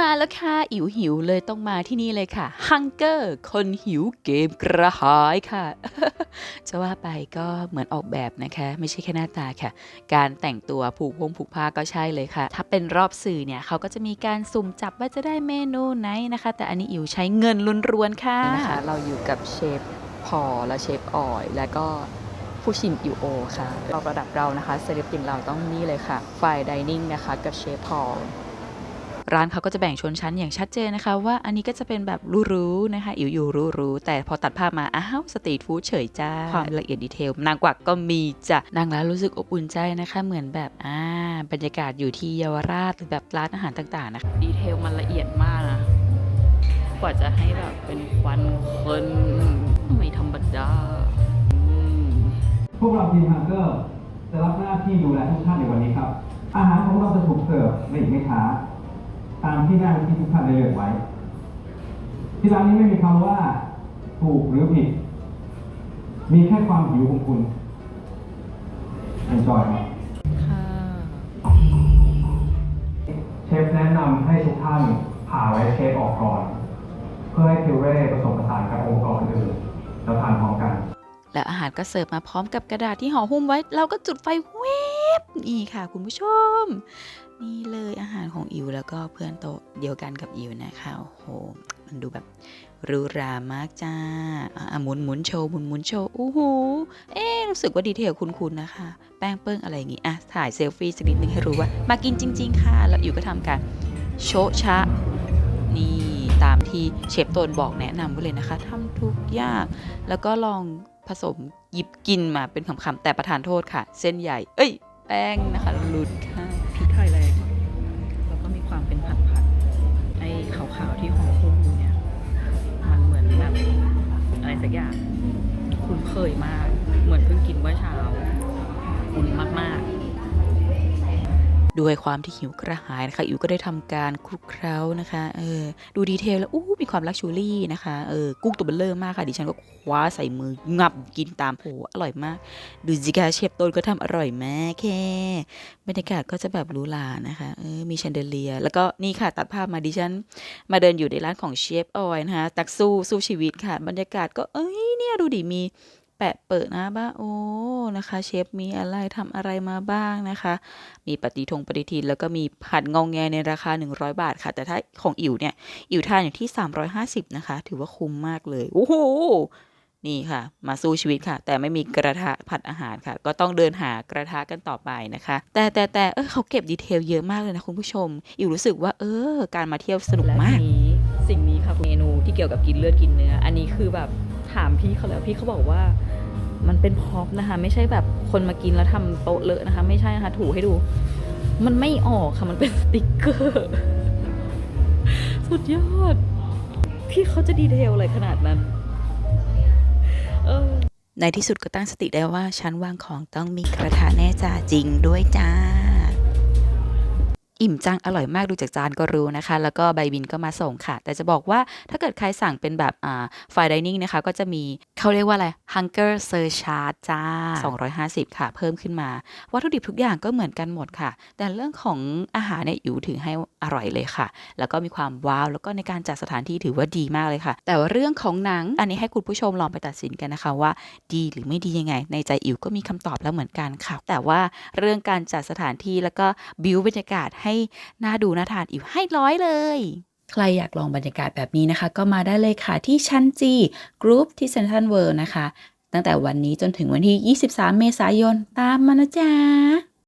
มาแล้วค่ะอิ๋วหิวเลยต้องมาที่นี่เลยค่ะ Hunger คนหิวเกมกระหายค่ะ จะว่าไปก็เหมือนออกแบบนะคะ ไม่ใช่แค่หน้าตาค่ะ การแต่งตัวผูกพงผูกผ้าก็ใช่เลยค่ะ ถ้าเป็นรอบสื่อเนี่ยเขาก็จะมีการสุ่มจับว่าจะได้เมนูไหนนะคะ แต่อันนี้อิ๋วใช้เงินล้วนๆค่ะนะคะเราอยู่กับเชฟพอและเชฟออยแล้วก็ผู้ชิมอิวโอค่ะเราระดับเรานะคะเซเลบตินเราต้องนี่เลยค่ะฝ่ายดิเนิ่งนะคะกับเชฟพอล ร้านเขาก็จะแบ่งชนชั้นอย่างชัดเจนนะคะ ว่าอันนี้ก็จะเป็นแบบหรู้ๆนะคะอิ๋วอยู่รู้ๆแต่พอตัดภาพมาอ้าวสตรีทฟู้ดเฉยจ้าความละเอียดดีเทลนางกวักก็มีจ้ะนางร้านรู้สึกอบอุ่นใจนะคะ เหมือนแบบอ่าบรรยากาศอยู่ที่เยาวราชหรือแบบร้านอาหารต่างๆนะคะดีเทลมันละเอียดมากนะกว่าจะให้แบบเป็นควันคนไม่ธรรมดาอืมพวกเราทีมฮังเกอร์จะรับหน้าที่ดูแลทุกท่านในวันนี้ครับ อาหารของเราจะถูกเสิร์ฟในอีกไม่ช้า ตามที่หน้าที่ทุกท่านได้เลือกไว้ ที่ร้านนี้ไม่มีคำว่าถูกหรือผิด มีแค่ความหิวของคุณ enjoy ครับค่ะเชฟแนะนำให้ทุกท่านผ่าไว้เชฟออกก่อน เพื่อให้คิวเร่ผสมผสานกับองค์กรอื่นๆแล้วทานพร้อมกัน แล้วอาหารก็เสิร์ฟมาพร้อมกับกระดาษที่ห่อหุ้มไว้ เราก็จุดไฟเวบ นี่ค่ะคุณผู้ชม นี่เลยอาหารของอิวแล้วก็เพื่อนโต๊ะเดียวกันกับอิวนะคะ โอ้โห มันดูแบบหรูหรามากจ้าอะหมุนหมุนโชว์หมุนหมุนโชว์โอ้โหเอ๊รู้สึกว่าดีเทลคุ้นๆนะคะ แป้งเปิ้งอะไรอย่างงี้ อะ ถ่ายเซลฟี่สักนิดนึงให้รู้ว่า มากินจริง ๆ ค่ะ แล้วอิวก็ทำการโชชะ นี่ตามที่เชฟโตนบอกแนะนำไว้เลยนะคะทำทุกอย่าง แล้วก็ลองผสมหยิบกินมาเป็นคำๆแต่ประทานโทษค่ะ เส้นใหญ่ เอ้ย ป้งนะคะหลุดค่ะพริกไทยแรงแล้วก็มีความเป็นผัดผัดไอ้ขาวๆที่ห่อหุ้มอยู่เนี่ย มันเหมือนแบบอะไรสักอย่าง คุ้นเคยมาก เหมือนเพิ่งกินเมื่อเช้า คุ้นมากๆ ด้วยความที่หิวกระหายนะคะอิ๋วก็ได้ทำการคลุกเคล้านะคะเออดูดีเทลแล้วอู้มีความลักชูรี่นะคะเออกุ้งตัวเบลเลอร์มากค่ะดิฉันก็คว้าใส่มืองับกินตามโหอร่อยมาก ดูสิคะเชฟต้นก็ทำอร่อยมากแค่บรรยากาศก็จะแบบหรูหรานะคะเออมีแชนเดเลีย แล้วก็นี่ค่ะตัดภาพมาดิฉัน มาเดินอยู่ในร้านของเชฟออยนะคะตักสู้สู้ชีวิตค่ะ บรรยากาศก็เอ้ยเนี่ยดูดิมี ปะเปิดนะบ้าโอ้นะคะเชฟมีอะไรทำอะไรมาบ้างนะคะ มีปฏิทงปฏิทิน แล้วก็มีผัดงองแงในราคา 100 บาทค่ะ แต่ถ้าของอิ๋วเนี่ยอิ๋วทานอยู่ที่ 350 นะคะ ถือว่าคุ้มมากเลยโอ้โหนี่ค่ะ มาสู้ชีวิตค่ะ แต่ไม่มีกระทะผัดอาหารค่ะ ก็ต้องเดินหากระทะกันต่อไปนะคะ แต่แต่แต่เออเขาเก็บดีเทลเยอะมากเลยนะคุณผู้ชม อิ๋วรู้สึกว่า เออ การมาเที่ยวสนุกมากนี้สิ่งนี้ค่ะเมนูที่เกี่ยวกับกินเลือดกินเนื้อ อันนี้คือแบบ ถามพี่เขาแล้วพี่เขาบอกว่า มันเป็นพร็อพนะคะ ไม่ใช่แบบคนมากินแล้วทำโต๊ะเลอะนะคะ ไม่ใช่นะคะ ถูให้ดู มันไม่ออกค่ะมันเป็นสติกเกอร์ สุดยอด พี่เขาจะดีเทลอะไรขนาดนั้นในที่สุดก็ตั้งสติได้ว่าชั้นวางของต้องมีกระทะแน่จ้าจริงด้วยจ้า อิ่มจังอร่อยมากดูจากจานก็รู้นะคะ แล้วก็ใบบินก็มาส่งค่ะ แต่จะบอกว่าถ้าเกิดใครสั่งเป็นแบบอ่าไฟดิเนิ่งนะคะ ก็จะมีเขาเรียกว่าอะไร hunger surcharge จ้า 250 ค่ะ เพิ่มขึ้นมา วัตถุดิบทุกอย่างก็เหมือนกันหมดค่ะ แต่เรื่องของอาหารเนี่ยอยู่ถึงให้อร่อยเลยค่ะ แล้วก็มีความว้าวแล้วก็ในการจัดสถานที่ถือว่าดีมากเลยค่ะ แต่ว่าเรื่องของหนังอันนี้ให้คุณผู้ชมลองไปตัดสินกันนะคะว่า ดีหรือไม่ดียังไง ในใจอิ๋วก็มีคำตอบแล้วเหมือนกันค่ะ แต่ว่าเรื่องการจัดสถานที่แล้วก็บิวบรรยากาศให้น่าดูน่าทานอิ๋วให้ร้อยเลยใครอยากลองบรรยากาศแบบนี้นะคะ ก็มาได้เลยค่ะที่ชั้นจีกรุ๊ปที่เซนทรัลเวิลด์นะคะ ตั้งแต่วันนี้จนถึงวันที่ 23 เมษายนตามมานะจ๊ะ